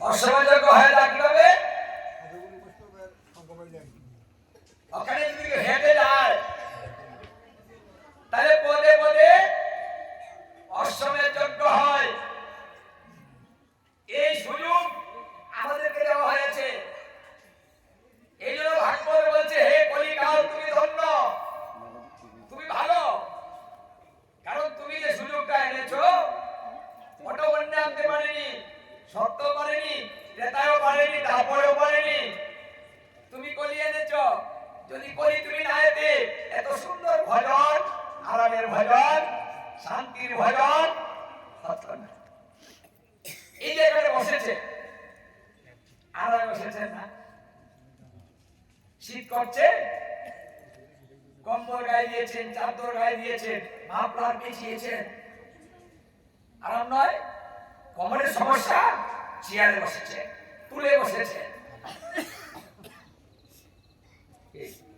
অসমযোগ্য হয়ে যা কীভাবে ওখানে আনতে পারেনি সত্য পারেনি ক্রেতাও পারেনি, তারপরেও পারেনি। তুমি কলি এনেছ, যদি কলি তুমি না এতে, এত সুন্দর ভজন আরামের ভজন, শান্তির ভজন হতো না। এই এখানে বসেছে আরামে বসেছেন না? শীত করছে? কম্বল গায়ে দিয়েছেন, চাদর গায়ে দিয়েছেন, মাফলার পেঁচিয়েছেন আরাম নয়? কমনের সমস্যা চেয়ারে বসেছে তুলে বসেছে।